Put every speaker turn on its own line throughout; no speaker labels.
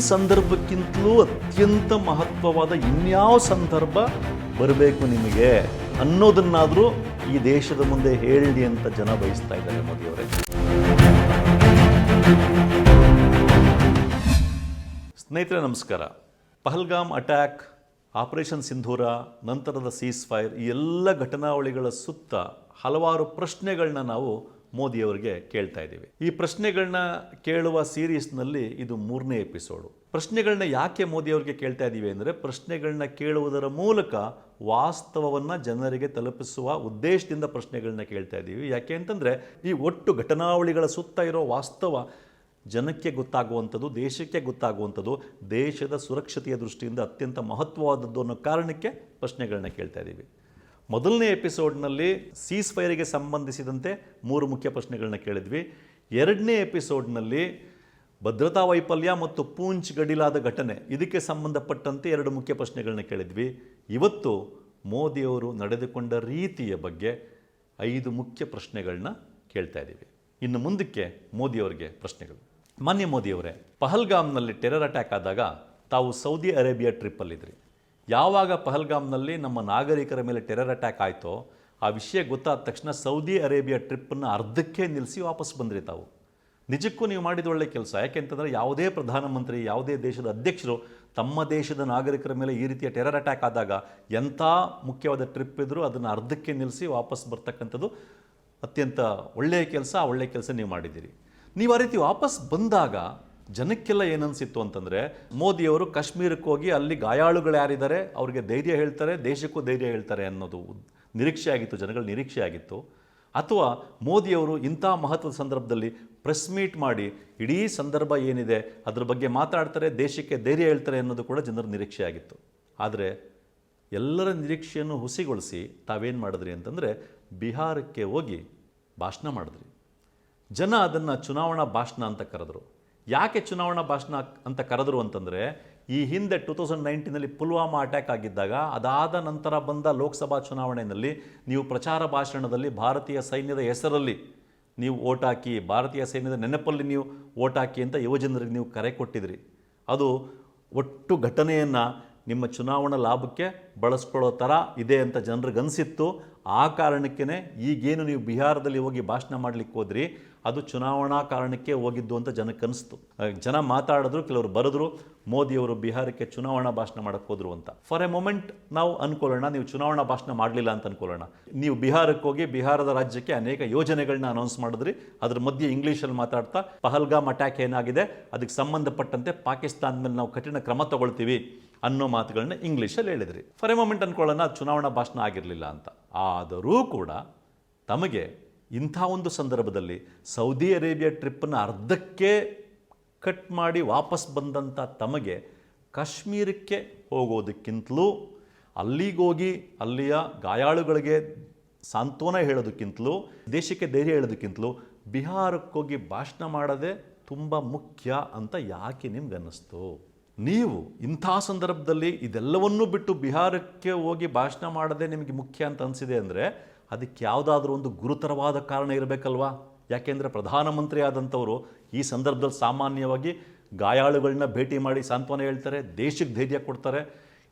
ಸಂದರ್ಭಕ್ಕಿಂತಲೂ ಅತ್ಯಂತ ಮಹತ್ವವಾದ ಇನ್ಯಾವ ಸಂದರ್ಭ ಬರಬೇಕು ನಿಮಗೆ ಅನ್ನೋದನ್ನಾದರೂ ಈ ದೇಶದ ಮುಂದೆ ಹೇಳಿ ಅಂತ ಜನ ಬಯಸ್ತಾ ಇದ್ದಾರೆ ಮೋದಿಯವರೇ. ಸ್ನೇಹಿತರೆ, ನಮಸ್ಕಾರ. ಪಹಲ್ಗಾಮ್ ಅಟ್ಯಾಕ್, ಆಪರೇಷನ್ ಸಿಂಧೂರ, ನಂತರದ ಸೀಸ್ ಫೈರ್ ಈ ಎಲ್ಲ ಘಟನಾವಳಿಗಳ ಸುತ್ತ ಹಲವಾರು ಪ್ರಶ್ನೆಗಳನ್ನ ನಾವು ಮೋದಿಯವರಿಗೆ ಕೇಳ್ತಾ ಇದ್ದೀವಿ. ಈ ಪ್ರಶ್ನೆಗಳನ್ನ ಕೇಳುವ ಸೀರೀಸ್ನಲ್ಲಿ ಇದು ಮೂರನೇ ಎಪಿಸೋಡು. ಪ್ರಶ್ನೆಗಳನ್ನ ಯಾಕೆ ಮೋದಿಯವರಿಗೆ ಕೇಳ್ತಾ ಇದ್ದೀವಿ ಅಂದರೆ ಪ್ರಶ್ನೆಗಳನ್ನ ಕೇಳುವುದರ ಮೂಲಕ ವಾಸ್ತವವನ್ನು ಜನರಿಗೆ ತಲುಪಿಸುವ ಉದ್ದೇಶದಿಂದ ಪ್ರಶ್ನೆಗಳನ್ನ ಕೇಳ್ತಾ ಇದ್ದೀವಿ. ಯಾಕೆ ಅಂತಂದರೆ, ಈ ಒಟ್ಟು ಘಟನಾವಳಿಗಳ ಸುತ್ತ ಇರೋ ವಾಸ್ತವ ಜನಕ್ಕೆ ಗೊತ್ತಾಗುವಂಥದ್ದು, ದೇಶಕ್ಕೆ ಗೊತ್ತಾಗುವಂಥದ್ದು, ದೇಶದ ಸುರಕ್ಷತೆಯ ದೃಷ್ಟಿಯಿಂದ ಅತ್ಯಂತ ಮಹತ್ವವಾದದ್ದು ಅನ್ನೋ ಕಾರಣಕ್ಕೆ ಪ್ರಶ್ನೆಗಳನ್ನ ಕೇಳ್ತಾ ಇದ್ದೀವಿ. ಮೊದಲನೇ ಎಪಿಸೋಡ್ನಲ್ಲಿ ಸೀಸ್ ಫೈರಿಗೆ ಸಂಬಂಧಿಸಿದಂತೆ ಮೂರು ಮುಖ್ಯ ಪ್ರಶ್ನೆಗಳನ್ನ ಕೇಳಿದ್ವಿ. ಎರಡನೇ ಎಪಿಸೋಡ್ನಲ್ಲಿ ಭದ್ರತಾ ವೈಫಲ್ಯ ಮತ್ತು ಪೂಂಚ್ ಗಡಿಲಾದ ಘಟನೆ, ಇದಕ್ಕೆ ಸಂಬಂಧಪಟ್ಟಂತೆ ಎರಡು ಮುಖ್ಯ ಪ್ರಶ್ನೆಗಳನ್ನ ಕೇಳಿದ್ವಿ. ಇವತ್ತು ಮೋದಿಯವರು ನಡೆದುಕೊಂಡ ರೀತಿಯ ಬಗ್ಗೆ ಐದು ಮುಖ್ಯ ಪ್ರಶ್ನೆಗಳನ್ನ ಕೇಳ್ತಾ ಇದ್ದೀವಿ. ಇನ್ನು ಮುಂದಕ್ಕೆ ಮೋದಿಯವರಿಗೆ ಪ್ರಶ್ನೆಗಳು. ಮಾನ್ಯ ಮೋದಿಯವರೇ, ಪಹಲ್ಗಾಮ್ನಲ್ಲಿ ಟೆರರ್ ಅಟ್ಯಾಕ್ ಆದಾಗ ತಾವು ಸೌದಿ ಅರೇಬಿಯಾ ಟ್ರಿಪ್ಪಲ್ಲಿದ್ರಿ ಯಾವಾಗ ಪಹಲ್ಗಾಮ್ನಲ್ಲಿ ನಮ್ಮ ನಾಗರಿಕರ ಮೇಲೆ ಟೆರರ್ ಅಟ್ಯಾಕ್ ಆಯಿತೋ, ಆ ವಿಷಯ ಗೊತ್ತಾದ ತಕ್ಷಣ ಸೌದಿ ಅರೇಬಿಯಾ ಟ್ರಿಪ್ಪನ್ನು ಅರ್ಧಕ್ಕೆ ನಿಲ್ಲಿಸಿ ವಾಪಸ್ ಬಂದ್ರಿ ತಾವು. ನಿಜಕ್ಕೂ ನೀವು ಮಾಡಿದ ಒಳ್ಳೆ ಕೆಲಸ. ಯಾಕೆಂತಂದರೆ ಯಾವುದೇ ಪ್ರಧಾನಮಂತ್ರಿ, ಯಾವುದೇ ದೇಶದ ಅಧ್ಯಕ್ಷರು ತಮ್ಮ ದೇಶದ ನಾಗರಿಕರ ಮೇಲೆ ಈ ರೀತಿಯ ಟೆರರ್ ಅಟ್ಯಾಕ್ ಆದಾಗ ಎಂಥ ಮುಖ್ಯವಾದ ಟ್ರಿಪ್ ಇದ್ದರೂ ಅದನ್ನು ಅರ್ಧಕ್ಕೆ ನಿಲ್ಲಿಸಿ ವಾಪಸ್ ಬರ್ತಕ್ಕಂಥದ್ದು ಅತ್ಯಂತ ಒಳ್ಳೆಯ ಕೆಲಸ. ಒಳ್ಳೆಯ ಕೆಲಸ ನೀವು ಮಾಡಿದ್ದೀರಿ. ನೀವು ಆ ರೀತಿ ವಾಪಸ್ ಬಂದಾಗ ಜನಕ್ಕೆಲ್ಲ ಏನನ್ಸಿತ್ತು ಅಂತಂದರೆ ಮೋದಿಯವರು ಕಾಶ್ಮೀರಕ್ಕೆ ಹೋಗಿ ಅಲ್ಲಿ ಗಾಯಾಳುಗಳು ಯಾರಿದ್ದಾರೆ? ಅವ್ರಿಗೆ ಧೈರ್ಯ ಹೇಳ್ತಾರೆ, ದೇಶಕ್ಕೂ ಧೈರ್ಯ ಹೇಳ್ತಾರೆ ಅನ್ನೋದು ನಿರೀಕ್ಷೆ ಆಗಿತ್ತು ಜನಗಳ ನಿರೀಕ್ಷೆ ಆಗಿತ್ತು. ಅಥವಾ ಮೋದಿಯವರು ಇಂಥ ಮಹತ್ವದ ಸಂದರ್ಭದಲ್ಲಿ ಪ್ರೆಸ್ ಮೀಟ್ ಮಾಡಿ ಇಡೀ ಸಂದರ್ಭ ಏನಿದೆ, ಅದ್ರ ಬಗ್ಗೆ ಮಾತಾಡ್ತಾರೆ, ದೇಶಕ್ಕೆ ಧೈರ್ಯ ಹೇಳ್ತಾರೆ ಅನ್ನೋದು ಕೂಡ ಜನರ ನಿರೀಕ್ಷೆ ಆಗಿತ್ತು. ಆದರೆ ಎಲ್ಲರ ನಿರೀಕ್ಷೆಯನ್ನು ಹುಸಿಗೊಳಿಸಿ ತಾವೇನು ಮಾಡಿದ್ರಿ ಅಂತಂದರೆ ಬಿಹಾರಕ್ಕೆ ಹೋಗಿ ಭಾಷಣ ಮಾಡಿದ್ರಿ. ಜನ ಅದನ್ನು ಚುನಾವಣಾ ಭಾಷಣ ಅಂತ ಕರೆದ್ರು. ಯಾಕೆ ಚುನಾವಣಾ ಭಾಷಣ ಅಂತ ಕರೆದ್ರು ಅಂತಂದರೆ, ಈ ಹಿಂದೆ ಟೂ ತೌಸಂಡ್ ನೈನ್ಟೀನಲ್ಲಿ ಪುಲ್ವಾಮಾ ಅಟ್ಯಾಕ್ ಆಗಿದ್ದಾಗ, ಅದಾದ ನಂತರ ಬಂದ ಲೋಕಸಭಾ ಚುನಾವಣೆಯಲ್ಲಿ ನೀವು ಪ್ರಚಾರ ಭಾಷಣದಲ್ಲಿ ಭಾರತೀಯ ಸೈನ್ಯದ ಹೆಸರಲ್ಲಿ ನೀವು ಓಟ್ ಹಾಕಿ, ಭಾರತೀಯ ಸೈನ್ಯದ ನೆನಪಲ್ಲಿ ನೀವು ಓಟ್ ಹಾಕಿ ಅಂತ ಯುವಜನರಿಗೆ ನೀವು ಕರೆ ಕೊಟ್ಟಿದ್ರಿ. ಅದು ಒಟ್ಟು ಘಟನೆಯನ್ನು ನಿಮ್ಮ ಚುನಾವಣಾ ಲಾಭಕ್ಕೆ ಬಳಸ್ಕೊಳ್ಳೋ ಥರ ಇದೆ ಅಂತ ಜನರಿಗೆ ಅನಿಸಿತ್ತು ಆ ಕಾರಣಕ್ಕೇ ಈಗೇನು ನೀವು ಬಿಹಾರದಲ್ಲಿ ಹೋಗಿ ಭಾಷಣ ಮಾಡಲಿಕ್ಕೆ ಹೋದ್ರಿ? ಅದು ಚುನಾವಣಾ ಕಾರಣಕ್ಕೆ ಹೋಗಿದ್ದು ಅಂತ ಜನಕ್ಕೆ ಅನಿಸ್ತು ಜನ ಮಾತಾಡಿದ್ರು, ಕೆಲವರು ಬರೆದ್ರು, ಮೋದಿಯವರು ಬಿಹಾರಕ್ಕೆ ಚುನಾವಣಾ ಭಾಷಣ ಮಾಡಕ್ಕೆ ಹೋದ್ರು ಅಂತ. ಫಾರ್ ಎ ಮೊಮೆಂಟ್ ನಾವು ಅನ್ಕೊಳ್ಳೋಣ, ನೀವು ಚುನಾವಣಾ ಭಾಷಣ ಮಾಡಲಿಲ್ಲ ಅಂತ ಅನ್ಕೊಳ್ಳೋಣ. ನೀವು ಬಿಹಾರಕ್ಕೆ ಹೋಗಿ, ಬಿಹಾರದ ರಾಜ್ಯಕ್ಕೆ ಅನೇಕ ಯೋಜನೆಗಳನ್ನ ಅನೌನ್ಸ್ ಮಾಡಿದ್ರಿ. ಅದ್ರ ಮಧ್ಯೆ ಇಂಗ್ಲೀಷಲ್ಲಿ ಮಾತಾಡ್ತಾ, ಪಹಲ್ಗಾಮ್ ಅಟ್ಯಾಕ್ ಏನಾಗಿದೆ, ಅದಕ್ಕೆ ಸಂಬಂಧಪಟ್ಟಂತೆ ಪಾಕಿಸ್ತಾನ ಮೇಲೆ ನಾವು ಕಠಿಣ ಕ್ರಮ ತಗೊಳ್ತೀವಿ ಅನ್ನೋ ಮಾತುಗಳನ್ನ ಇಂಗ್ಲೀಷಲ್ಲಿ ಹೇಳಿದ್ರಿ. ಫಾರ್ ಎ ಮೊಮೆಂಟ್ ಅನ್ಕೊಳ್ಳೋಣ ಚುನಾವಣಾ ಭಾಷಣ ಆಗಿರಲಿಲ್ಲ ಅಂತ. ಆದರೂ ಕೂಡ ತಮಗೆ ಇಂಥ ಒಂದು ಸಂದರ್ಭದಲ್ಲಿ ಸೌದಿ ಅರೇಬಿಯಾ ಟ್ರಿಪ್ಪನ್ನು ಅರ್ಧಕ್ಕೆ ಕಟ್ ಮಾಡಿ ವಾಪಸ್ ಬಂದಂಥ ತಮಗೆ ಕಾಶ್ಮೀರಕ್ಕೆ ಹೋಗೋದಕ್ಕಿಂತಲೂ ಅಲ್ಲಿಗೋಗಿ ಅಲ್ಲಿಯ ಗಾಯಾಳುಗಳಿಗೆ ಸಾಂತ್ವನ ಹೇಳೋದಕ್ಕಿಂತಲೂ ದೇಶಕ್ಕೆ ಧೈರ್ಯ ಹೇಳೋದಕ್ಕಿಂತಲೂ ಬಿಹಾರಕ್ಕೋಗಿ ಭಾಷಣ ಮಾಡೋದೇ ತುಂಬ ಮುಖ್ಯ ಅಂತ ಯಾಕೆ ನಿಮ್ಗೆ ಅನ್ನಿಸ್ತು ನೀವು ಇಂಥ ಸಂದರ್ಭದಲ್ಲಿ ಇದೆಲ್ಲವನ್ನೂ ಬಿಟ್ಟು ಬಿಹಾರಕ್ಕೆ ಹೋಗಿ ಭಾಷಣ ಮಾಡೋದೇ ನಿಮಗೆ ಮುಖ್ಯ ಅಂತ ಅನಿಸಿದೆ ಅಂದರೆ ಅದಕ್ಕೆ ಯಾವುದಾದ್ರೂ ಒಂದು ಗುರುತರವಾದ ಕಾರಣ ಇರಬೇಕಲ್ವಾ? ಯಾಕೆಂದರೆ ಪ್ರಧಾನಮಂತ್ರಿ ಆದಂಥವರು ಈ ಸಂದರ್ಭದಲ್ಲಿ ಸಾಮಾನ್ಯವಾಗಿ ಗಾಯಾಳುಗಳನ್ನ ಭೇಟಿ ಮಾಡಿ ಸಾಂತ್ವನ ಹೇಳ್ತಾರೆ, ದೇಶಕ್ಕೆ ಧೈರ್ಯ ಕೊಡ್ತಾರೆ.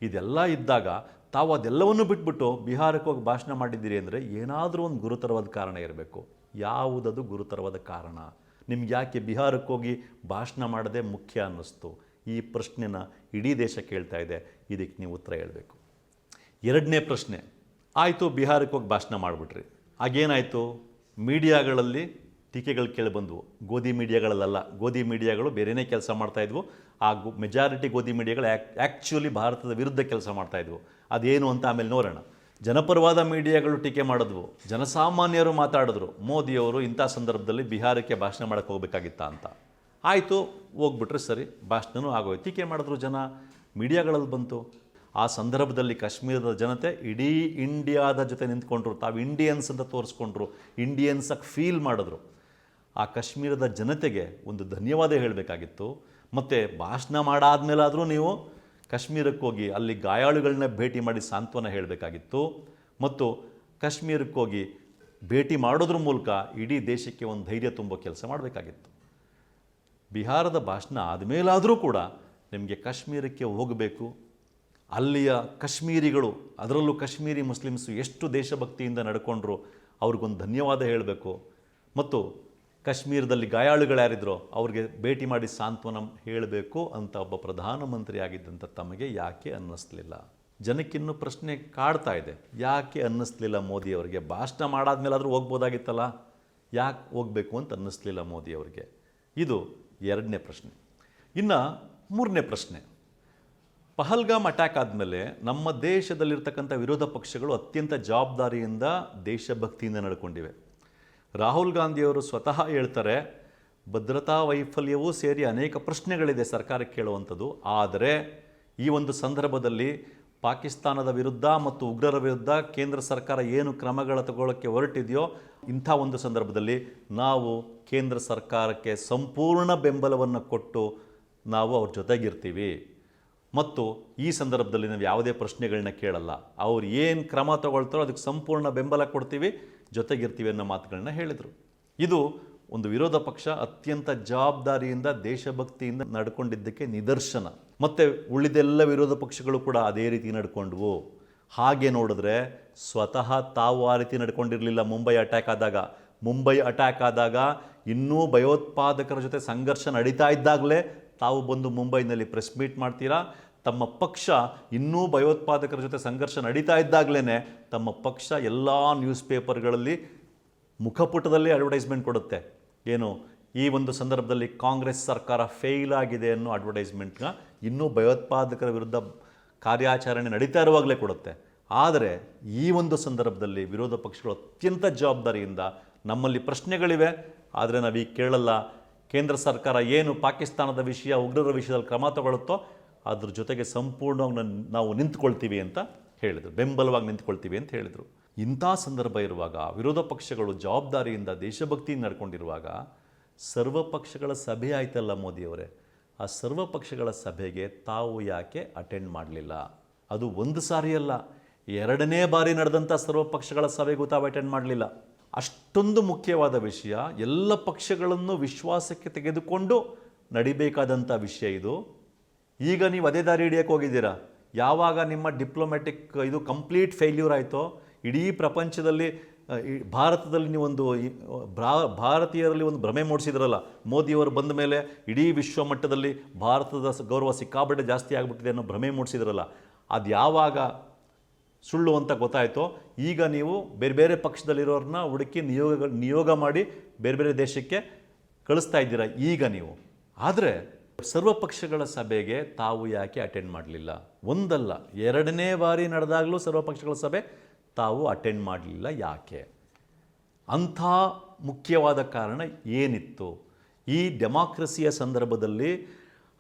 ಇದೆಲ್ಲ ಇದ್ದಾಗ ತಾವು ಅದೆಲ್ಲವನ್ನು ಬಿಟ್ಬಿಟ್ಟು ಬಿಹಾರಕ್ಕೆ ಹೋಗಿ ಭಾಷಣ ಮಾಡಿದ್ದೀರಿ ಅಂದರೆ ಏನಾದರೂ ಒಂದು ಗುರುತರವಾದ ಕಾರಣ ಇರಬೇಕು. ಯಾವುದದು ಗುರುತರವಾದ ಕಾರಣ? ನಿಮ್ಗೆ ಯಾಕೆ ಬಿಹಾರಕ್ಕೆ ಹೋಗಿ ಭಾಷಣ ಮಾಡದೆ ಮುಖ್ಯ ಅನ್ನಿಸ್ತು? ಈ ಪ್ರಶ್ನೆನ ಇಡೀ ದೇಶ ಕೇಳ್ತಾ ಇದೆ. ಇದಕ್ಕೆ ನೀವು ಉತ್ತರ ಹೇಳಬೇಕು. ಎರಡನೇ ಪ್ರಶ್ನೆ ಆಯಿತು, ಬಿಹಾರಕ್ಕೆ ಹೋಗಿ ಭಾಷಣ ಮಾಡಿಬಿಟ್ರಿ. ಆಗೇನಾಯಿತು? ಮೀಡಿಯಾಗಳಲ್ಲಿ ಟೀಕೆಗಳು ಕೇಳಿಬಂದವು ಗೋಧಿ ಮೀಡಿಯಾಗಳಲ್ಲ ಗೋಧಿ ಮೀಡಿಯಾಗಳು ಬೇರೆಯೇ ಕೆಲಸ ಮಾಡ್ತಾಯಿದ್ವು ಆ ಮೆಜಾರಿಟಿ ಗೋಧಿ ಮೀಡಿಯಾಗಳು ಆ್ಯಕ್ ಆ್ಯಕ್ಚುಲಿ ಭಾರತದ ವಿರುದ್ಧ ಕೆಲಸ ಮಾಡ್ತಾಯಿದ್ವು ಅದೇನು ಅಂತ ಆಮೇಲೆ ನೋಡೋಣ. ಜನಪರವಾದ ಮೀಡಿಯಾಗಳು ಟೀಕೆ ಮಾಡಿದ್ವು. ಜನಸಾಮಾನ್ಯರು ಮಾತಾಡಿದ್ರು. ಮೋದಿಯವರು ಇಂಥ ಸಂದರ್ಭದಲ್ಲಿ ಬಿಹಾರಕ್ಕೆ ಭಾಷಣ ಮಾಡೋಕ್ಕೆ ಹೋಗಬೇಕಾಗಿತ್ತ ಅಂತ. ಆಯಿತು, ಹೋಗ್ಬಿಟ್ರೆ ಸರಿ, ಭಾಷಣನೂ ಆಗೋಯ್ತು. ಟೀಕೆ ಮಾಡಿದ್ರು ಜನ. ಮೀಡಿಯಾಗಳಲ್ಲಿ ಬಂತು. ಆ ಸಂದರ್ಭದಲ್ಲಿ ಕಾಶ್ಮೀರದ ಜನತೆ ಇಡೀ ಇಂಡಿಯಾದ ಜೊತೆ ನಿಂತ್ಕೊಂಡ್ರು. ತಾವು ಇಂಡಿಯನ್ಸ್ ಅಂತ ತೋರಿಸ್ಕೊಂಡ್ರು. ಇಂಡಿಯನ್ಸಾಗಿ ಫೀಲ್ ಮಾಡಿದ್ರು. ಆ ಕಾಶ್ಮೀರದ ಜನತೆಗೆ ಒಂದು ಧನ್ಯವಾದ ಹೇಳಬೇಕಾಗಿತ್ತು. ಮತ್ತು ಭಾಷಣ ಮಾಡಾದ್ಮೇಲಾದರೂ ನೀವು ಕಾಶ್ಮೀರಕ್ಕೆ ಹೋಗಿ ಅಲ್ಲಿ ಗಾಯಾಳುಗಳನ್ನ ಭೇಟಿ ಮಾಡಿ ಸಾಂತ್ವನ ಹೇಳಬೇಕಾಗಿತ್ತು. ಮತ್ತು ಕಾಶ್ಮೀರಕ್ಕೆ ಹೋಗಿ ಭೇಟಿ ಮಾಡೋದ್ರ ಮೂಲಕ ಇಡೀ ದೇಶಕ್ಕೆ ಒಂದು ಧೈರ್ಯ ತುಂಬೋ ಕೆಲಸ ಮಾಡಬೇಕಾಗಿತ್ತು. ಬಿಹಾರದ ಭಾಷಣ ಆದಮೇಲಾದರೂ ಕೂಡ ನಿಮಗೆ ಕಾಶ್ಮೀರಕ್ಕೆ ಹೋಗಬೇಕು. ಅಲ್ಲಿಯ ಕಾಶ್ಮೀರಿಗಳು, ಅದರಲ್ಲೂ ಕಾಶ್ಮೀರಿ ಮುಸ್ಲಿಮ್ಸು ಎಷ್ಟು ದೇಶಭಕ್ತಿಯಿಂದ ನಡ್ಕೊಂಡ್ರು, ಅವ್ರಿಗೊಂದು ಧನ್ಯವಾದ ಹೇಳಬೇಕು. ಮತ್ತು ಕಾಶ್ಮೀರದಲ್ಲಿ ಗಾಯಾಳುಗಳು ಯಾರಿದ್ರು, ಅವ್ರಿಗೆ ಭೇಟಿ ಮಾಡಿ ಸಾಂತ್ವನ ಹೇಳಬೇಕು ಅಂತ ಒಬ್ಬ ಪ್ರಧಾನಮಂತ್ರಿ ಆಗಿದ್ದಂಥ ತಮಗೆ ಯಾಕೆ ಅನ್ನಿಸ್ಲಿಲ್ಲ? ಜನಕ್ಕಿನ್ನೂ ಪ್ರಶ್ನೆ ಕಾಡ್ತಾ ಇದೆ, ಯಾಕೆ ಅನ್ನಿಸ್ಲಿಲ್ಲ ಮೋದಿ ಅವರಿಗೆ? ಭಾಷಣ ಮಾಡಾದ್ಮೇಲಾದರೂ ಹೋಗ್ಬೋದಾಗಿತ್ತಲ್ಲ? ಯಾಕೆ ಹೋಗಬೇಕು ಅಂತ ಅನ್ನಿಸ್ಲಿಲ್ಲ ಮೋದಿ ಅವರಿಗೆ? ಇದು ಎರಡನೇ ಪ್ರಶ್ನೆ. ಇನ್ನು ಮೂರನೇ ಪ್ರಶ್ನೆ. ಪಹಲ್ಗಾಮ್ ಅಟ್ಯಾಕ್ ಆದಮೇಲೆ ನಮ್ಮ ದೇಶದಲ್ಲಿರ್ತಕ್ಕಂಥ ವಿರೋಧ ಪಕ್ಷಗಳು ಅತ್ಯಂತ ಜವಾಬ್ದಾರಿಯಿಂದ ದೇಶಭಕ್ತಿಯಿಂದ ನಡ್ಕೊಂಡಿವೆ. ರಾಹುಲ್ ಗಾಂಧಿಯವರು ಸ್ವತಃ ಹೇಳ್ತಾರೆ, ಭದ್ರತಾ ವೈಫಲ್ಯವೂ ಸೇರಿ ಅನೇಕ ಪ್ರಶ್ನೆಗಳಿದೆ ಸರ್ಕಾರಕ್ಕೆ ಕೇಳುವಂಥದ್ದು. ಆದರೆ ಈ ಒಂದು ಸಂದರ್ಭದಲ್ಲಿ ಪಾಕಿಸ್ತಾನದ ವಿರುದ್ಧ ಮತ್ತು ಉಗ್ರರ ವಿರುದ್ಧ ಕೇಂದ್ರ ಸರ್ಕಾರ ಏನು ಕ್ರಮಗಳ ತಗೊಳ್ಳೋಕ್ಕೆ ಹೊರಟಿದೆಯೋ ಇಂಥ ಒಂದು ಸಂದರ್ಭದಲ್ಲಿ ನಾವು ಕೇಂದ್ರ ಸರ್ಕಾರಕ್ಕೆ ಸಂಪೂರ್ಣ ಬೆಂಬಲವನ್ನು ಕೊಟ್ಟು ನಾವು ಅವ್ರ ಜೊತೆಗಿರ್ತೀವಿ. ಮತ್ತು ಈ ಸಂದರ್ಭದಲ್ಲಿ ನಾವು ಯಾವುದೇ ಪ್ರಶ್ನೆಗಳನ್ನ ಕೇಳಲ್ಲ. ಅವ್ರು ಏನು ಕ್ರಮ ತಗೊಳ್ತಾರೋ ಅದಕ್ಕೆ ಸಂಪೂರ್ಣ ಬೆಂಬಲ ಕೊಡ್ತೀವಿ, ಜೊತೆಗಿರ್ತೀವಿ ಅನ್ನೋ ಮಾತುಗಳನ್ನ ಹೇಳಿದರು. ಇದು ಒಂದು ವಿರೋಧ ಪಕ್ಷ ಅತ್ಯಂತ ಜವಾಬ್ದಾರಿಯಿಂದ, ದೇಶಭಕ್ತಿಯಿಂದ ನಡ್ಕೊಂಡಿದ್ದಕ್ಕೆ ನಿದರ್ಶನ. ಮತ್ತು ಉಳಿದೆಲ್ಲ ವಿರೋಧ ಪಕ್ಷಗಳು ಕೂಡ ಅದೇ ರೀತಿ ನಡ್ಕೊಂಡ್ವು. ಹಾಗೆ ನೋಡಿದ್ರೆ ಸ್ವತಃ ತಾವು ಆ ರೀತಿ ನಡ್ಕೊಂಡಿರಲಿಲ್ಲ ಮುಂಬೈ ಅಟ್ಯಾಕ್ ಆದಾಗ. ಮುಂಬೈ ಅಟ್ಯಾಕ್ ಆದಾಗ ಇನ್ನೂ ಭಯೋತ್ಪಾದಕರ ಜೊತೆ ಸಂಘರ್ಷ ನಡೀತಾ ಇದ್ದಾಗಲೇ ತಾವು ಬಂದು ಮುಂಬೈನಲ್ಲಿ ಪ್ರೆಸ್ ಮೀಟ್ ಮಾಡ್ತೀರಾ? ತಮ್ಮ ಪಕ್ಷ ಇನ್ನೂ ಭಯೋತ್ಪಾದಕರ ಜೊತೆ ಸಂಘರ್ಷ ನಡೀತಾ ಇದ್ದಾಗಲೇ ತಮ್ಮ ಪಕ್ಷ ಎಲ್ಲ ನ್ಯೂಸ್ ಪೇಪರ್ಗಳಲ್ಲಿ ಮುಖಪುಟದಲ್ಲಿ ಅಡ್ವರ್ಟೈಸ್ಮೆಂಟ್ ಕೊಡುತ್ತೆ. ಏನು? ಈ ಒಂದು ಸಂದರ್ಭದಲ್ಲಿ ಕಾಂಗ್ರೆಸ್ ಸರ್ಕಾರ ಫೇಲ್ ಆಗಿದೆ ಅನ್ನೋ ಅಡ್ವರ್ಟೈಸ್ಮೆಂಟ್ನ ಇನ್ನೂ ಭಯೋತ್ಪಾದಕರ ವಿರುದ್ಧ ಕಾರ್ಯಾಚರಣೆ ನಡೀತಾ ಇರುವಾಗಲೇ ಕೊಡುತ್ತೆ. ಆದರೆ ಈ ಒಂದು ಸಂದರ್ಭದಲ್ಲಿ ವಿರೋಧ ಪಕ್ಷಗಳು ಅತ್ಯಂತ ಜವಾಬ್ದಾರಿಯಿಂದ ನಮ್ಮಲ್ಲಿ ಪ್ರಶ್ನೆಗಳಿವೆ. ಆದರೆ ನಾವು ಈಗ ಕೇಳಲ್ಲ. ಕೇಂದ್ರ ಸರ್ಕಾರ ಏನು ಪಾಕಿಸ್ತಾನದ ವಿಷಯ, ಉಗ್ರರ ವಿಷಯದಲ್ಲಿ ಕ್ರಮ ತಗೊಳ್ಳುತ್ತೋ ಅದ್ರ ಜೊತೆಗೆ ಸಂಪೂರ್ಣವಾಗಿ ನಾವು ನಿಂತ್ಕೊಳ್ತೀವಿ ಅಂತ ಹೇಳಿದರು. ಬೆಂಬಲವಾಗಿ ನಿಂತ್ಕೊಳ್ತೀವಿ ಅಂತ ಹೇಳಿದರು. ಇಂಥ ಸಂದರ್ಭ ಇರುವಾಗ, ವಿರೋಧ ಪಕ್ಷಗಳು ಜವಾಬ್ದಾರಿಯಿಂದ ದೇಶಭಕ್ತಿಯಿಂದ ನಡ್ಕೊಂಡಿರುವಾಗ, ಸರ್ವ ಪಕ್ಷಗಳ ಸಭೆ ಆಯ್ತಲ್ಲ ಮೋದಿಯವರೇ? ಆ ಸರ್ವ ಪಕ್ಷಗಳ ಸಭೆಗೆ ತಾವು ಯಾಕೆ ಅಟೆಂಡ್ ಮಾಡಲಿಲ್ಲ? ಅದು ಒಂದು ಸಾರಿ ಅಲ್ಲ ಎರಡನೇ ಬಾರಿ ನಡೆದಂಥ ಸರ್ವ ಪಕ್ಷಗಳ ಸಭೆಗೂ ತಾವು ಅಟೆಂಡ್ ಮಾಡಲಿಲ್ಲ. ಅಷ್ಟೊಂದು ಮುಖ್ಯವಾದ ವಿಷಯ, ಎಲ್ಲ ಪಕ್ಷಗಳನ್ನು ವಿಶ್ವಾಸಕ್ಕೆ ತೆಗೆದುಕೊಂಡು ನಡಿಬೇಕಾದಂಥ ವಿಷಯ ಇದು. ಈಗ ನೀವು ಅದೇ ದಾರಿ ಹಿಡಿಯಕ್ಕೆ ಹೋಗಿದ್ದೀರಾ? ಯಾವಾಗ ನಿಮ್ಮ ಡಿಪ್ಲೊಮ್ಯಾಟಿಕ್ ಇದು ಕಂಪ್ಲೀಟ್ ಫೇಲ್ಯೂರ್ ಆಯಿತೋ, ಇಡೀ ಪ್ರಪಂಚದಲ್ಲಿ ಭಾರತದಲ್ಲಿ ನೀವೊಂದು ಭಾರತೀಯರಲ್ಲಿ ಒಂದು ಭ್ರಮೆ ಮೂಡಿಸಿದ್ರಲ್ಲ, ಮೋದಿಯವರು ಬಂದ ಮೇಲೆ ಇಡೀ ವಿಶ್ವ ಮಟ್ಟದಲ್ಲಿ ಭಾರತದ ಗೌರವ ಸಿಕ್ಕಾಪಟ್ಟೆ ಜಾಸ್ತಿ ಆಗಿಬಿಟ್ಟಿದೆ ಅನ್ನೋ ಭ್ರಮೆ ಮೂಡಿಸಿದ್ರಲ್ಲ ಅದು ಯಾವಾಗ ಸುಳ್ಳು ಅಂತ ಗೊತ್ತಾಯಿತು, ಈಗ ನೀವು ಬೇರೆ ಬೇರೆ ಪಕ್ಷದಲ್ಲಿರೋರನ್ನ ಹುಡುಕಿ ನಿಯೋಗ ನಿಯೋಗ ಮಾಡಿ ಬೇರೆ ಬೇರೆ ದೇಶಕ್ಕೆ ಕಳಿಸ್ತಾ ಇದ್ದೀರಾ ಈಗ ನೀವು? ಆದರೆ ಸರ್ವ ಪಕ್ಷಗಳ ಸಭೆಗೆ ತಾವು ಯಾಕೆ ಅಟೆಂಡ್ ಮಾಡಲಿಲ್ಲ? ಒಂದಲ್ಲ, ಎರಡನೇ ಬಾರಿ ನಡೆದಾಗಲೂ ಸರ್ವ ಪಕ್ಷಗಳ ಸಭೆ ತಾವು ಅಟೆಂಡ್ ಮಾಡಲಿಲ್ಲ ಯಾಕೆ? ಅಂಥ ಮುಖ್ಯವಾದ ಕಾರಣ ಏನಿತ್ತು? ಈ ಡೆಮಾಕ್ರಸಿಯ ಸಂದರ್ಭದಲ್ಲಿ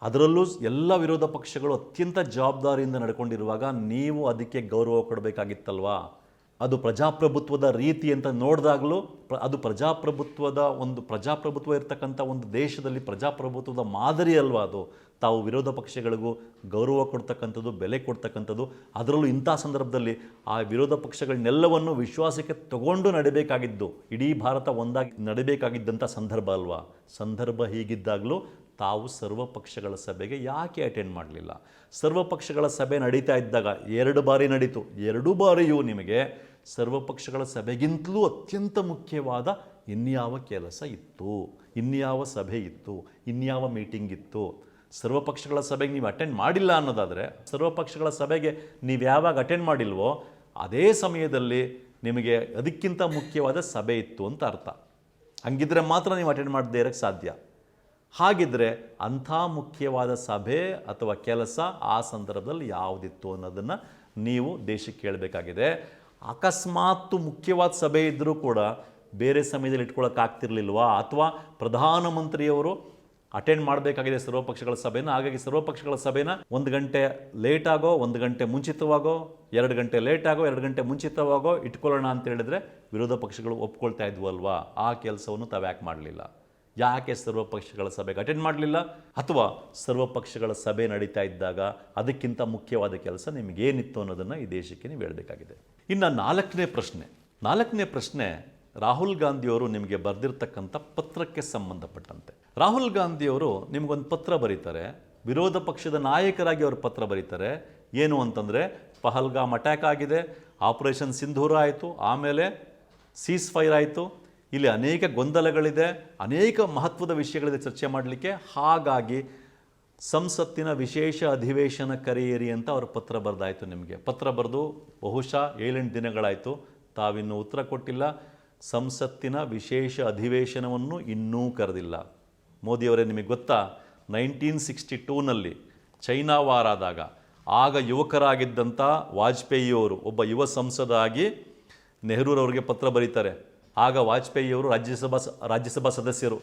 ಅದರಲ್ಲೂ ಎಲ್ಲ ವಿರೋಧ ಪಕ್ಷಗಳು ಅತ್ಯಂತ ಜವಾಬ್ದಾರಿಯಿಂದ ನಡ್ಕೊಂಡಿರುವಾಗ ನೀವು ಅದಕ್ಕೆ ಗೌರವ ಕೊಡಬೇಕಾಗಿತ್ತಲ್ವಾ? ಅದು ಪ್ರಜಾಪ್ರಭುತ್ವದ ರೀತಿ ಅಂತ ನೋಡಿದಾಗಲೂ ಅದು ಪ್ರಜಾಪ್ರಭುತ್ವದ ಒಂದು ಪ್ರಜಾಪ್ರಭುತ್ವ ಇರತಕ್ಕಂಥ ಒಂದು ದೇಶದಲ್ಲಿ ಪ್ರಜಾಪ್ರಭುತ್ವದ ಮಾದರಿ ಅಲ್ವಾ ಅದು? ತಾವು ವಿರೋಧ ಪಕ್ಷಗಳಿಗೂ ಗೌರವ ಕೊಡ್ತಕ್ಕಂಥದ್ದು, ಬೆಲೆ ಕೊಡ್ತಕ್ಕಂಥದ್ದು, ಅದರಲ್ಲೂ ಇಂಥ ಸಂದರ್ಭದಲ್ಲಿ ಆ ವಿರೋಧ ಪಕ್ಷಗಳನ್ನೆಲ್ಲವನ್ನು ವಿಶ್ವಾಸಕ್ಕೆ ತಗೊಂಡು ನಡಬೇಕಾಗಿದ್ದು, ಇಡೀ ಭಾರತ ಒಂದಾಗಿ ನಡಬೇಕಾಗಿದ್ದಂಥ ಸಂದರ್ಭ ಅಲ್ವಾ? ಸಂದರ್ಭ ಹೀಗಿದ್ದಾಗಲೂ ತಾವು ಸರ್ವಪಕ್ಷಗಳ ಸಭೆಗೆ ಯಾಕೆ ಅಟೆಂಡ್ ಮಾಡಲಿಲ್ಲ? ಸರ್ವಪಕ್ಷಗಳ ಸಭೆ ನಡೀತಾ ಇದ್ದಾಗ ಎರಡು ಬಾರಿ ನಡೀತು. ಎರಡು ಬಾರಿಯೂ ನಿಮಗೆ ಸರ್ವಪಕ್ಷಗಳ ಸಭೆಗಿಂತಲೂ ಅತ್ಯಂತ ಮುಖ್ಯವಾದ ಇನ್ಯಾವ ಕೆಲಸ ಇತ್ತು? ಇನ್ಯಾವ ಸಭೆ ಇತ್ತು? ಇನ್ಯಾವ ಮೀಟಿಂಗ್ ಇತ್ತು? ಸರ್ವಪಕ್ಷಗಳ ಸಭೆಗೆ ನೀವು ಅಟೆಂಡ್ ಮಾಡಿಲ್ಲ ಅನ್ನೋದಾದರೆ ಸರ್ವಪಕ್ಷಗಳ ಸಭೆಗೆ ನೀವು ಯಾವಾಗ ಅಟೆಂಡ್ ಮಾಡಿಲ್ವೋ ಅದೇ ಸಮಯದಲ್ಲಿ ನಿಮಗೆ ಅದಕ್ಕಿಂತ ಮುಖ್ಯವಾದ ಸಭೆ ಇತ್ತು ಅಂತ ಅರ್ಥ. ಹಂಗಿದ್ರೆ ಮಾತ್ರ ನೀವು ಅಟೆಂಡ್ ಮಾಡದೇ ಇರೋಕ್ಕೆ ಸಾಧ್ಯ. ಹಾಗಿದ್ರೆ ಅಂಥ ಮುಖ್ಯವಾದ ಸಭೆ ಅಥವಾ ಕೆಲಸ ಆ ಸಂದರ್ಭದಲ್ಲಿ ಯಾವುದಿತ್ತು ಅನ್ನೋದನ್ನು ನೀವು ದೇಶಕ್ಕೆ ಕೇಳಬೇಕಾಗಿದೆ. ಅಕಸ್ಮಾತ್ ಮುಖ್ಯವಾದ ಸಭೆ ಇದ್ದರೂ ಕೂಡ ಬೇರೆ ಸಮಯದಲ್ಲಿ ಇಟ್ಕೊಳ್ಳೋಕ್ಕಾಗ್ತಿರ್ಲಿಲ್ವಾ ಅಥವಾ ಪ್ರಧಾನಮಂತ್ರಿಯವರು ಅಟೆಂಡ್ ಮಾಡಬೇಕಾಗಿದೆ ಸರ್ವಪಕ್ಷಗಳ ಸಭೆನ, ಹಾಗಾಗಿ ಸರ್ವಪಕ್ಷಗಳ ಸಭೆನ ಒಂದು ಗಂಟೆ ಲೇಟ್ ಆಗೋ, ಒಂದು ಗಂಟೆ ಮುಂಚಿತವಾಗೋ, ಎರಡು ಗಂಟೆ ಲೇಟ್ ಆಗೋ, ಎರಡು ಗಂಟೆ ಮುಂಚಿತವಾಗೋ ಇಟ್ಕೊಳ್ಳೋಣ ಅಂತ ಹೇಳಿದ್ರೆ ವಿರೋಧ ಪಕ್ಷಗಳು ಒಪ್ಕೊಳ್ತಾ ಇದ್ವು ಅಲ್ವಾ ಆ ಕೆಲಸವನ್ನು ತಾವು ಯಾಕೆ ಮಾಡಲಿಲ್ಲ? ಯಾಕೆ ಸರ್ವಪಕ್ಷಗಳ ಸಭೆಗೆ ಅಟೆಂಡ್ ಮಾಡಲಿಲ್ಲ ಅಥವಾ ಸರ್ವಪಕ್ಷಗಳ ಸಭೆ ನಡೀತಾ ಇದ್ದಾಗ ಅದಕ್ಕಿಂತ ಮುಖ್ಯವಾದ ಕೆಲಸ ನಿಮಗೇನಿತ್ತು ಅನ್ನೋದನ್ನು ಈ ದೇಶಕ್ಕೆ ನೀವು ಹೇಳಬೇಕಾಗಿದೆ. ಇನ್ನು ನಾಲ್ಕನೇ ಪ್ರಶ್ನೆ ನಾಲ್ಕನೇ ಪ್ರಶ್ನೆ ರಾಹುಲ್ ಗಾಂಧಿಯವರು ನಿಮಗೆ ಬರೆದಿರ್ತಕ್ಕಂಥ ಪತ್ರಕ್ಕೆ ಸಂಬಂಧಪಟ್ಟಂತೆ. ರಾಹುಲ್ ಗಾಂಧಿಯವರು ನಿಮಗೊಂದು ಪತ್ರ ಬರೀತಾರೆ, ವಿರೋಧ ಪಕ್ಷದ ನಾಯಕರಾಗಿ ಅವರು ಪತ್ರ ಬರೀತಾರೆ, ಏನು ಅಂತಂದರೆ ಪಹಲ್ಗಾಮ್ ಅಟ್ಯಾಕ್ ಆಗಿದೆ, ಆಪರೇಷನ್ ಸಿಂಧೂರ ಆಯಿತು, ಆಮೇಲೆ ಸೀಸ್ ಫೈರ್ ಆಯಿತು ಇಲ್ಲಿ ಅನೇಕ ಗೊಂದಲಗಳಿದೆ, ಅನೇಕ ಮಹತ್ವದ ವಿಷಯಗಳಿದೆ ಚರ್ಚೆ ಮಾಡಲಿಕ್ಕೆ. ಹಾಗಾಗಿ ಸಂಸತ್ತಿನ ವಿಶೇಷ ಅಧಿವೇಶನ ಕರೆಯಿರಿ ಅಂತ ಅವರು ಪತ್ರ ಬರೆದಾಯಿತು ನಿಮಗೆ. ಪತ್ರ ಬರೆದು ಬಹುಶಃ ಏಳೆಂಟು ದಿನಗಳಾಯಿತು, ತಾವಿನ್ನೂ ಉತ್ತರ ಕೊಟ್ಟಿಲ್ಲ. ಸಂಸತ್ತಿನ ವಿಶೇಷ ಅಧಿವೇಶನವನ್ನು ಇನ್ನೂ ಕರೆದಿಲ್ಲ. ಮೋದಿಯವರೇ, ನಿಮಗೆ ಗೊತ್ತಾ? ನೈನ್ಟೀನ್ ಸಿಕ್ಸ್ಟಿ ಟೂನಲ್ಲಿ ಚೈನಾ ವಾರ ಆದಾಗ ಆಗ ಯುವಕರಾಗಿದ್ದಂಥ ವಾಜಪೇಯಿಯವರು ಒಬ್ಬ ಯುವ ಸಂಸದ ಆಗಿ ನೆಹರೂರವರಿಗೆ ಪತ್ರ ಬರೀತಾರೆ. ಆಗ ವಾಜಪೇಯಿಯವರು ರಾಜ್ಯಸಭಾ ರಾಜ್ಯಸಭಾ ಸದಸ್ಯರು.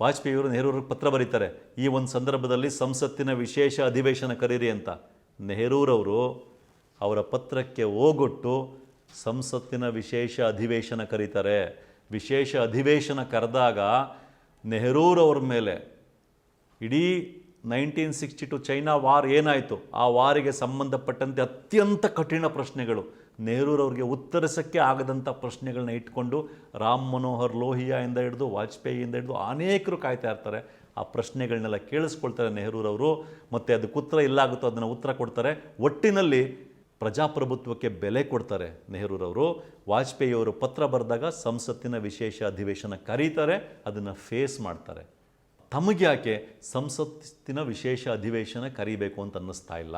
ವಾಜಪೇಯಿಯವರು ನೆಹರೂರಿಗೆ ಪತ್ರ ಬರೀತಾರೆ, ಈ ಒಂದು ಸಂದರ್ಭದಲ್ಲಿ ಸಂಸತ್ತಿನ ವಿಶೇಷ ಅಧಿವೇಶನ ಕರೀರಿ ಅಂತ. ನೆಹರೂರವರು ಅವರ ಪತ್ರಕ್ಕೆ ಹೋಗೊಟ್ಟು ಸಂಸತ್ತಿನ ವಿಶೇಷ ಅಧಿವೇಶನ ಕರೀತಾರೆ. ವಿಶೇಷ ಅಧಿವೇಶನ ಕರೆದಾಗ ನೆಹರೂರವ್ರ ಮೇಲೆ ಇಡೀ nineteen sixty two China war ಏನಾಯಿತು? ಆ ವಾರಿಗೆ ಸಂಬಂಧಪಟ್ಟಂತೆ ಅತ್ಯಂತ ಕಠಿಣ ಪ್ರಶ್ನೆಗಳು. ನೆಹರೂರವ್ರಿಗೆ ಉತ್ತರಿಸೋಕ್ಕೆ ಆಗದಂಥ ಪ್ರಶ್ನೆಗಳನ್ನ ಇಟ್ಕೊಂಡು ರಾಮ್ ಮನೋಹರ್ ಲೋಹಿಯಾಯಿಂದ ಹಿಡಿದು ವಾಜಪೇಯಿಯಿಂದ ಹಿಡಿದು ಅನೇಕರು ಕಾಯ್ತಾ ಇರ್ತಾರೆ. ಆ ಪ್ರಶ್ನೆಗಳನ್ನೆಲ್ಲ ಕೇಳಿಸ್ಕೊಳ್ತಾರೆ ನೆಹರೂರವರು. ಮತ್ತು ಅದಕ್ಕೆ ಉತ್ತರ ಇಲ್ಲಾಗುತ್ತೋ ಅದನ್ನು ಉತ್ತರ ಕೊಡ್ತಾರೆ. ಒಟ್ಟಿನಲ್ಲಿ ಪ್ರಜಾಪ್ರಭುತ್ವಕ್ಕೆ ಬೆಲೆ ಕೊಡ್ತಾರೆ ನೆಹರೂರವರು. ವಾಜಪೇಯಿಯವರು ಪತ್ರ ಬರೆದಾಗ ಸಂಸತ್ತಿನ ವಿಶೇಷ ಅಧಿವೇಶನ ಕರೀತಾರೆ, ಅದನ್ನು ಫೇಸ್ ಮಾಡ್ತಾರೆ. ತಮಗ್ಯಾಕೆ ಸಂಸತ್ತಿನ ವಿಶೇಷ ಅಧಿವೇಶನ ಕರಿಬೇಕು ಅಂತ ಅನ್ನಿಸ್ತಾ ಇಲ್ಲ?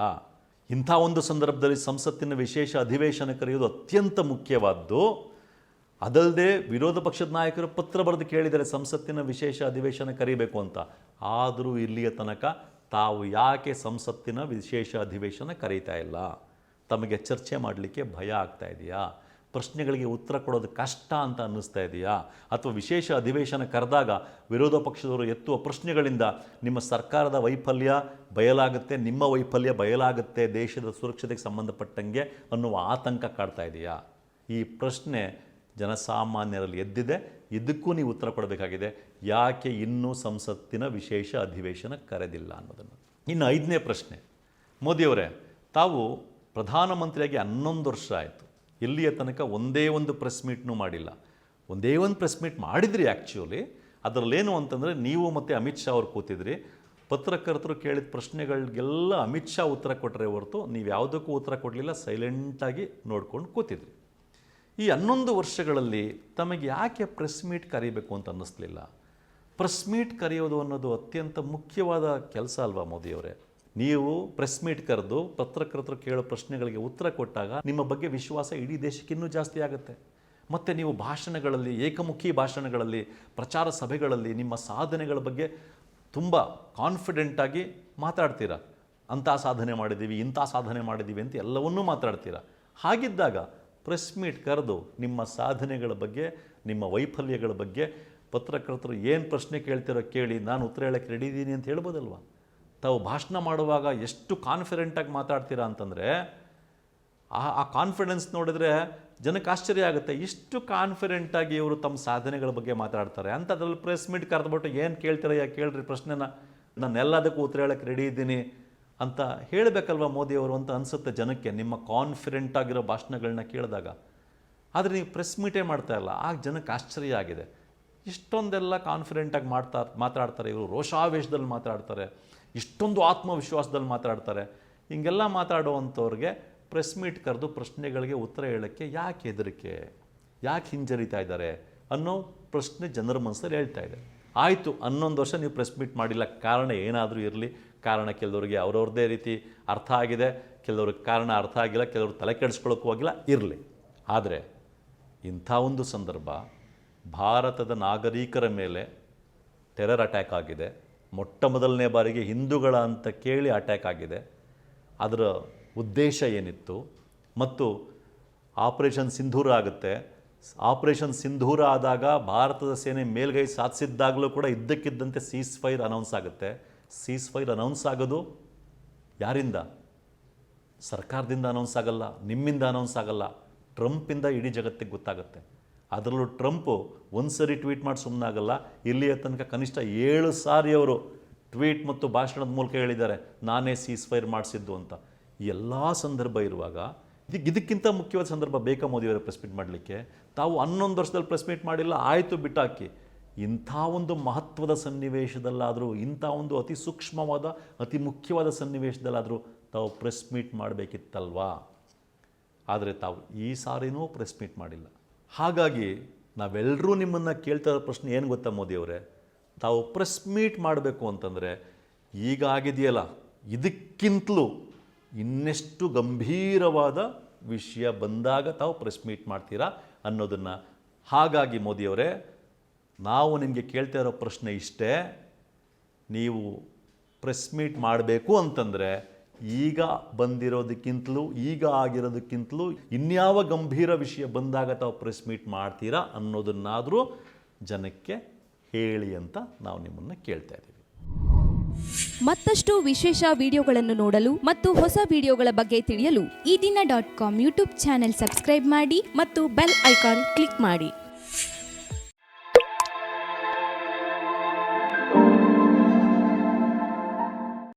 ಇಂಥ ಒಂದು ಸಂದರ್ಭದಲ್ಲಿ ಸಂಸತ್ತಿನ ವಿಶೇಷ ಅಧಿವೇಶನ ಕರೆಯೋದು ಅತ್ಯಂತ ಮುಖ್ಯವಾದ್ದು. ಅದಲ್ಲದೆ ವಿರೋಧ ಪಕ್ಷದ ನಾಯಕರು ಪತ್ರ ಬರೆದು ಕೇಳಿದರೆ ಸಂಸತ್ತಿನ ವಿಶೇಷ ಅಧಿವೇಶನ ಕರೀಬೇಕು ಅಂತ. ಆದರೂ ಇಲ್ಲಿಯ ತನಕ ತಾವು ಯಾಕೆ ಸಂಸತ್ತಿನ ವಿಶೇಷ ಅಧಿವೇಶನ ಕರೀತಾ ಇಲ್ಲ? ತಮಗೆ ಚರ್ಚೆ ಮಾಡಲಿಕ್ಕೆ ಭಯ ಆಗ್ತಾ ಇದೆಯಾ? ಪ್ರಶ್ನೆಗಳಿಗೆ ಉತ್ತರ ಕೊಡೋದು ಕಷ್ಟ ಅಂತ ಅನ್ನಿಸ್ತಾ ಇದೆಯಾ? ಅಥವಾ ವಿಶೇಷ ಅಧಿವೇಶನ ಕರೆದಾಗ ವಿರೋಧ ಪಕ್ಷದವರು ಎತ್ತುವ ಪ್ರಶ್ನೆಗಳಿಂದ ನಿಮ್ಮ ಸರ್ಕಾರದ ವೈಫಲ್ಯ ಬಯಲಾಗುತ್ತೆ, ನಿಮ್ಮ ವೈಫಲ್ಯ ಬಯಲಾಗುತ್ತೆ, ದೇಶದ ಸುರಕ್ಷತೆಗೆ ಸಂಬಂಧಪಟ್ಟಂಗೆ ಅನ್ನುವ ಆತಂಕ ಕಾಡ್ತಾ ಇದೆಯಾ? ಈ ಪ್ರಶ್ನೆ ಜನಸಾಮಾನ್ಯರಲ್ಲಿ ಎದ್ದಿದೆ, ಇದಕ್ಕೂ ನೀವು ಉತ್ತರ ಕೊಡಬೇಕಾಗಿದೆ. ಯಾಕೆ ಇನ್ನೂ ಸಂಸತ್ತಿನ ವಿಶೇಷ ಅಧಿವೇಶನ ಕರೆದಿಲ್ಲ ಅನ್ನೋದನ್ನು. ಇನ್ನು ಐದನೇ ಪ್ರಶ್ನೆ. ಮೋದಿಯವರೇ, ತಾವು ಪ್ರಧಾನಮಂತ್ರಿಯಾಗಿ ಹನ್ನೊಂದು ವರ್ಷ ಆಯಿತು. ಇಲ್ಲಿಯ ತನಕ ಒಂದೇ ಒಂದು ಪ್ರೆಸ್ ಮೀಟ್ನೂ ಮಾಡಿಲ್ಲ. ಒಂದೇ ಒಂದು ಪ್ರೆಸ್ ಮೀಟ್ ಮಾಡಿದ್ರಿ ಆ್ಯಕ್ಚುಲಿ ಅದರಲ್ಲೇನು ಅಂತಂದರೆ ನೀವು ಮತ್ತು ಅಮಿತ್ ಶಾ ಅವ್ರು ಕೂತಿದ್ರಿ. ಪತ್ರಕರ್ತರು ಕೇಳಿದ ಪ್ರಶ್ನೆಗಳಿಗೆಲ್ಲ ಅಮಿತ್ ಶಾ ಉತ್ತರ ಕೊಟ್ಟರೆ ಹೊರತು ನೀವು ಯಾವುದಕ್ಕೂ ಉತ್ತರ ಕೊಡಲಿಲ್ಲ ಸೈಲೆಂಟಾಗಿ ನೋಡ್ಕೊಂಡು ಕೂತಿದ್ರಿ. ಈ ಹನ್ನೊಂದು ವರ್ಷಗಳಲ್ಲಿ ತಮಗೆ ಯಾಕೆ ಪ್ರೆಸ್ ಮೀಟ್ ಕರೀಬೇಕು ಅಂತ ಅನ್ನಿಸ್ಲಿಲ್ಲ? ಪ್ರೆಸ್ ಮೀಟ್ ಕರೆಯೋದು ಅನ್ನೋದು ಅತ್ಯಂತ ಮುಖ್ಯವಾದ ಕೆಲಸ ಅಲ್ವಾ ಮೋದಿಯವರೇ? ನೀವು ಪ್ರೆಸ್ ಮೀಟ್ ಕರೆದು ಪತ್ರಕರ್ತರು ಕೇಳೋ ಪ್ರಶ್ನೆಗಳಿಗೆ ಉತ್ತರ ಕೊಟ್ಟಾಗ ನಿಮ್ಮ ಬಗ್ಗೆ ವಿಶ್ವಾಸ ಇಡೀ ದೇಶಕ್ಕೆ ಇನ್ನೂ ಜಾಸ್ತಿ ಆಗುತ್ತೆ. ಮತ್ತು ನೀವು ಭಾಷಣಗಳಲ್ಲಿ, ಏಕಮುಖಿ ಭಾಷಣಗಳಲ್ಲಿ, ಪ್ರಚಾರ ಸಭೆಗಳಲ್ಲಿ ನಿಮ್ಮ ಸಾಧನೆಗಳ ಬಗ್ಗೆ ತುಂಬ ಕಾನ್ಫಿಡೆಂಟಾಗಿ ಮಾತಾಡ್ತೀರಾ? ಅಂಥ ಸಾಧನೆ ಮಾಡಿದ್ದೀವಿ ಇಂಥ ಸಾಧನೆ ಮಾಡಿದ್ದೀವಿ ಅಂತ ಎಲ್ಲವನ್ನೂ ಮಾತಾಡ್ತೀರಾ? ಹಾಗಿದ್ದಾಗ ಪ್ರೆಸ್ ಮೀಟ್ ಕರೆದು ನಿಮ್ಮ ಸಾಧನೆಗಳ ಬಗ್ಗೆ, ನಿಮ್ಮ ವೈಫಲ್ಯಗಳ ಬಗ್ಗೆ ಪತ್ರಕರ್ತರು ಏನು ಪ್ರಶ್ನೆ ಕೇಳ್ತಿರೋ ಕೇಳಿ ನಾನು ಉತ್ತರ ಹೇಳಕ್ಕೆ ರೆಡಿ ಇದ್ದೀನಿ ಅಂತ ಹೇಳ್ಬೋದಲ್ವಾ? ತಾವು ಭಾಷಣ ಮಾಡುವಾಗ ಎಷ್ಟು ಕಾನ್ಫಿಡೆಂಟಾಗಿ ಮಾತಾಡ್ತೀರಾ ಅಂತಂದರೆ, ಆ ಆ ಕಾನ್ಫಿಡೆನ್ಸ್ ನೋಡಿದರೆ ಜನಕ್ಕೆ ಆಶ್ಚರ್ಯ ಆಗುತ್ತೆ. ಇಷ್ಟು ಕಾನ್ಫಿಡೆಂಟಾಗಿ ಇವರು ತಮ್ಮ ಸಾಧನೆಗಳ ಬಗ್ಗೆ ಮಾತಾಡ್ತಾರೆ. ಅಂಥದ್ರಲ್ಲಿ ಪ್ರೆಸ್ ಮೀಟ್ ಕರೆದ್ಬಿಟ್ಟು ಏನು ಕೇಳ್ತೀರ ಯಾಕೆ ಕೇಳ್ರಿ ಪ್ರಶ್ನೆನ. ನಾನು ಎಲ್ಲದಕ್ಕೂ ಉತ್ತರ ಹೇಳಕ್ಕೆ ರೆಡಿ ಇದ್ದೀನಿ ಅಂತ ಹೇಳಬೇಕಲ್ವ ಮೋದಿಯವರು ಅಂತ ಅನಿಸುತ್ತೆ ಜನಕ್ಕೆ, ನಿಮ್ಮ ಕಾನ್ಫಿಡೆಂಟ್ ಆಗಿರೋ ಭಾಷಣಗಳನ್ನ ಕೇಳಿದಾಗ. ಆದರೆ ನೀವು ಪ್ರೆಸ್ ಮೀಟೇ ಮಾಡ್ತಾ ಇಲ್ಲ. ಆಗ ಜನಕ್ಕೆ ಆಶ್ಚರ್ಯ ಆಗಿದೆ. ಇಷ್ಟೊಂದೆಲ್ಲ ಕಾನ್ಫಿಡೆಂಟಾಗಿ ಮಾಡ್ತಾ, ಮಾತಾಡ್ತಾರೆ. ಇವರು ರೋಷಾವೇಶದಲ್ಲಿ ಮಾತಾಡ್ತಾರೆ. ಇಷ್ಟೊಂದು ಆತ್ಮವಿಶ್ವಾಸದಲ್ಲಿ ಮಾತಾಡ್ತಾರೆ. ಹಿಂಗೆಲ್ಲ ಮಾತಾಡುವಂಥವ್ರಿಗೆ ಪ್ರೆಸ್ ಮೀಟ್ ಕರೆದು ಪ್ರಶ್ನೆಗಳಿಗೆ ಉತ್ತರ ಹೇಳೋಕ್ಕೆ ಯಾಕೆ ಹೆದರಿಕೆ? ಯಾಕೆ ಹಿಂಜರಿತಾ ಇದ್ದಾರೆ? ಅನ್ನೋ ಪ್ರಶ್ನೆ ಜನರ ಮನಸ್ಸಲ್ಲಿ ಹೇಳ್ತಾ ಇದೆ. ಆಯಿತು, ಹನ್ನೊಂದು ವರ್ಷ ನೀವು ಪ್ರೆಸ್ ಮೀಟ್ ಮಾಡಿಲ್ಲ. ಕಾರಣ ಏನಾದರೂ ಇರಲಿ. ಕಾರಣ ಕೆಲವರಿಗೆ ಅವ್ರವ್ರದ್ದೇ ರೀತಿ ಅರ್ಥ ಆಗಿದೆ. ಕೆಲವ್ರಿಗೆ ಕಾರಣ ಅರ್ಥ ಆಗಿಲ್ಲ. ಕೆಲವರು ತಲೆ ಕೆಡಿಸ್ಕೊಳ್ಳೋಕ್ಕೂ ಆಗಿಲ್ಲ. ಇರಲಿ. ಆದರೆ ಇಂಥ ಒಂದು ಸಂದರ್ಭ ಭಾರತದ ನಾಗರಿಕರ ಮೇಲೆ ಟೆರರ್ ಅಟ್ಯಾಕ್ ಆಗಿದೆ. ಮೊಟ್ಟ ಮೊದಲನೇ ಬಾರಿಗೆ ಹಿಂದೂಗಳ ಅಂತ ಕೇಳಿ ಅಟ್ಯಾಕ್ ಆಗಿದೆ. ಅದರ ಉದ್ದೇಶ ಏನಿತ್ತು? ಮತ್ತು ಆಪರೇಷನ್ ಸಿಂಧೂರ ಆಗುತ್ತೆ. ಆಪರೇಷನ್ ಸಿಂಧೂರ ಆದಾಗ ಭಾರತದ ಸೇನೆ ಮೇಲ್ಗೈ ಸಾಧಿಸಿದ್ದಾಗಲೂ ಕೂಡ ಇದ್ದಕ್ಕಿದ್ದಂತೆ ಸೀಸ್ ಫೈರ್ ಅನೌನ್ಸ್ ಆಗುತ್ತೆ. ಸೀಸ್ ಫೈರ್ ಅನೌನ್ಸ್ ಆಗೋದು ಯಾರಿಂದ? ಸರ್ಕಾರದಿಂದ ಅನೌನ್ಸ್ ಆಗಲ್ಲ, ನಿಮ್ಮಿಂದ ಅನೌನ್ಸ್ ಆಗಲ್ಲ. ಟ್ರಂಪಿಂದ ಇಡೀ ಜಗತ್ತಿಗೆ ಗೊತ್ತಾಗುತ್ತೆ. ಅದರಲ್ಲೂ ಟ್ರಂಪು ಒಂದು ಸರಿ ಟ್ವೀಟ್ ಮಾಡಿ ಸುಮ್ಮನಾಗಲ್ಲ ಇಲ್ಲಿಯ ತನಕ ಕನಿಷ್ಠ ಏಳು ಸಾರಿ ಅವರು ಟ್ವೀಟ್ ಮತ್ತು ಭಾಷಣದ ಮೂಲಕ ಹೇಳಿದ್ದಾರೆ, ನಾನೇ ಸೀಸ್ ಫೈರ್ ಮಾಡಿಸಿದ್ದು ಅಂತ. ಎಲ್ಲ ಸಂದರ್ಭ ಇರುವಾಗ ಇದಕ್ಕೆ ಇದಕ್ಕಿಂತ ಮುಖ್ಯವಾದ ಸಂದರ್ಭ ಬೇಕಾ ಮೋದಿಯವರ ಪ್ರೆಸ್ ಮೀಟ್ ಮಾಡಲಿಕ್ಕೆ, ತಾವು ಹನ್ನೊಂದು ವರ್ಷದಲ್ಲಿ ಪ್ರೆಸ್ ಮೀಟ್ ಮಾಡಿಲ್ಲ, ಆಯಿತು ಬಿಟ್ಟಾಕಿ ಇಂಥ ಒಂದು ಮಹತ್ವದ ಸನ್ನಿವೇಶದಲ್ಲಾದರೂ, ಇಂಥ ಒಂದು ಅತಿ ಸೂಕ್ಷ್ಮವಾದ, ಅತಿ ಮುಖ್ಯವಾದ ಸನ್ನಿವೇಶದಲ್ಲಾದರೂ ತಾವು ಪ್ರೆಸ್ ಮೀಟ್ ಮಾಡಬೇಕಿತ್ತಲ್ವಾ? ಆದರೆ ತಾವು ಈ ಸಾರಿನೂ ಪ್ರೆಸ್ ಮೀಟ್ ಮಾಡಿಲ್ಲ. ಹಾಗಾಗಿ ನಾವೆಲ್ಲರೂ ನಿಮ್ಮನ್ನು ಕೇಳ್ತಾ ಇರೋ ಪ್ರಶ್ನೆ ಏನು ಗೊತ್ತಾ ಮೋದಿಯವರೇ ತಾವು ಪ್ರೆಸ್ ಮೀಟ್ ಮಾಡಬೇಕು ಅಂತಂದರೆ ಈಗ ಆಗಿದೆಯಲ್ಲ, ಇದಕ್ಕಿಂತಲೂ ಇನ್ನೆಷ್ಟು ಗಂಭೀರವಾದ ವಿಷಯ ಬಂದಾಗ ತಾವು ಪ್ರೆಸ್ ಮೀಟ್ ಮಾಡ್ತೀರಾ ಅನ್ನೋದನ್ನು ಹಾಗಾಗಿ ಮೋದಿಯವರೇ ನಾವು ನಿಮಗೆ ಕೇಳ್ತಾ ಇರೋ ಪ್ರಶ್ನೆ ಇಷ್ಟೇ, ನೀವು ಪ್ರೆಸ್ ಮೀಟ್ ಮಾಡಬೇಕು ಅಂತಂದರೆ ಈಗ ಬಂದಿರೋದಕ್ಕಿಂತಲೂ, ಈಗ ಆಗಿರೋದಕ್ಕಿಂತಲೂ ಇನ್ಯಾವ ಗಂಭೀರ ವಿಷಯ ಬಂದಾಗ ತಾವು ಪ್ರೆಸ್ ಮೀಟ್ ಮಾಡ್ತೀರಾ ಅನ್ನೋದನ್ನಾದರೂ ಜನಕ್ಕೆ ಹೇಳಿ ಅಂತ ನಾವು ನಿಮ್ಮನ್ನು ಕೇಳ್ತಾ ಇದ್ದೀವಿ.
ಮತ್ತಷ್ಟು ವಿಶೇಷ ವಿಡಿಯೋಗಳನ್ನು ನೋಡಲು ಮತ್ತು ಹೊಸ ವಿಡಿಯೋಗಳ ಬಗ್ಗೆ ತಿಳಿಯಲು
Ee Dina dot com YouTube channel subscribe ಮಾಡಿ ಮತ್ತು ಬೆಲ್ ಐಕಾನ್ ಕ್ಲಿಕ್ ಮಾಡಿ.